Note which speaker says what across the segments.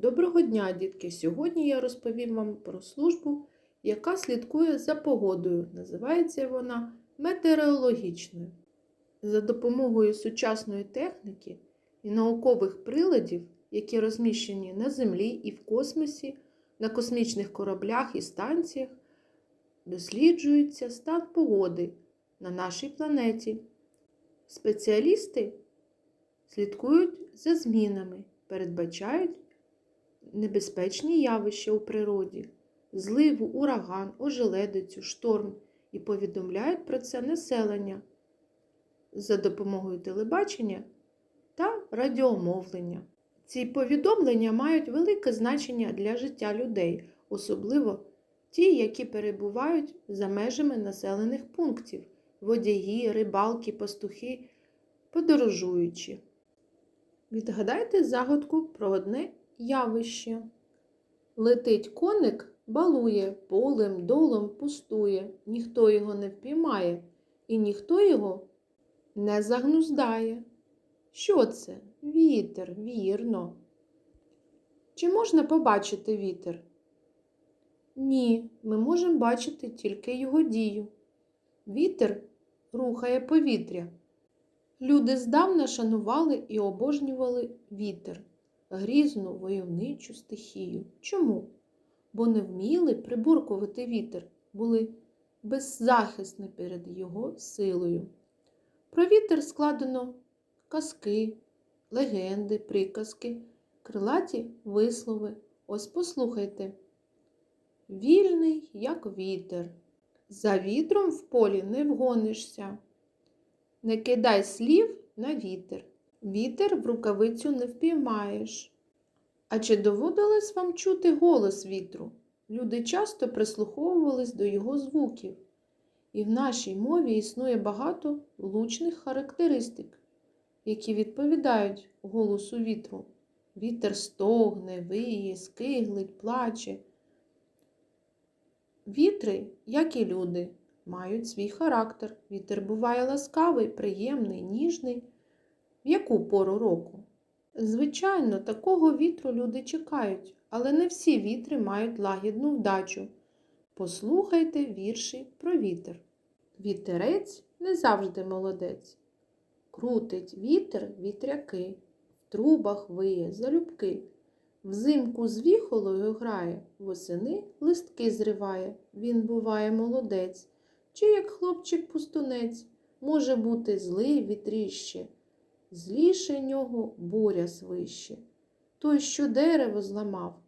Speaker 1: Доброго дня, дітки! Сьогодні я розповім вам про службу, яка слідкує за погодою. Називається вона метеорологічною. За допомогою сучасної техніки і наукових приладів, які розміщені на Землі і в космосі, на космічних кораблях і станціях, досліджується стан погоди на нашій планеті. Спеціалісти слідкують за змінами, передбачають небезпечні явища у природі, зливу, ураган, ожеледицю, шторм і повідомляють про це населення за допомогою телебачення та радіомовлення. Ці повідомлення мають велике значення для життя людей, особливо ті, які перебувають за межами населених пунктів водії, рибалки, пастухи, подорожуючі. Відгадайте загадку про одне явище. Летить коник, балує, полем, долом пустує, ніхто його не впіймає, і ніхто його не загнуздає. Що це? Вітер, вірно. Чи можна побачити вітер? Ні, ми можемо бачити тільки його дію. Вітер рухає повітря. Люди здавна шанували і обожнювали вітер, грізну войовничу стихію. Чому? Бо не вміли приборкувати вітер, були беззахисні перед його силою. Про вітер складено казки, легенди, приказки, крилаті вислови. Ось послухайте. Вільний, як вітер. За вітром в полі не вгонишся. Не кидай слів на вітер. Вітер в рукавицю не впіймаєш. А чи доводилось вам чути голос вітру? Люди часто прислуховувались до його звуків. І в нашій мові існує багато влучних характеристик, які відповідають голосу вітру. Вітер стогне, виє, скиглить, плаче. Вітри, як і люди, мають свій характер. Вітер буває ласкавий, приємний, ніжний. В яку пору року? Звичайно, такого вітру люди чекають, але не всі вітри мають лагідну вдачу. Послухайте вірші про вітер. Вітерець не завжди молодець. Крутить вітер вітряки, в трубах виє залюбки. Взимку з віхолою грає, восени листки зриває. Він буває молодець, чи як хлопчик-пустунець, може бути злий вітріще, зліше нього буря свище. Той, що дерево зламав,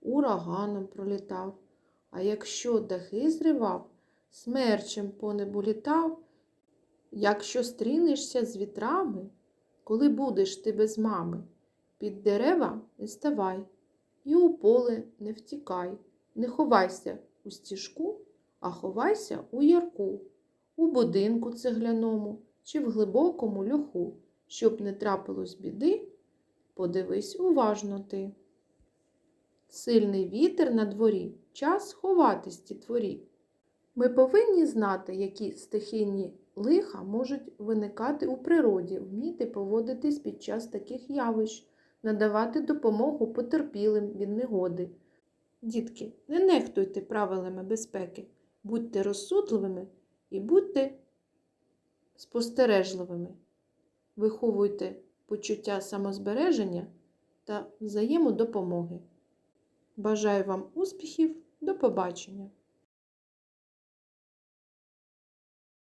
Speaker 1: ураганом пролітав, а якщо дахи зривав, смерчем по небу літав. Якщо стрінешся з вітрами, коли будеш ти без мами, під дерева не ставай, і у поле не втікай, не ховайся у стіжку, а ховайся у ярку, у будинку цегляному чи в глибокому льоху, щоб не трапилось біди, подивись уважно ти. Сильний вітер на дворі, час ховатись ті творі. Ми повинні знати, які стихійні лиха можуть виникати у природі, вміти поводитись під час таких явищ, надавати допомогу потерпілим від негоди. Дітки, не нехтуйте правилами безпеки, будьте розсудливими і будьте спостережливими. Виховуйте почуття самозбереження та взаємодопомоги. Бажаю вам успіхів! До побачення!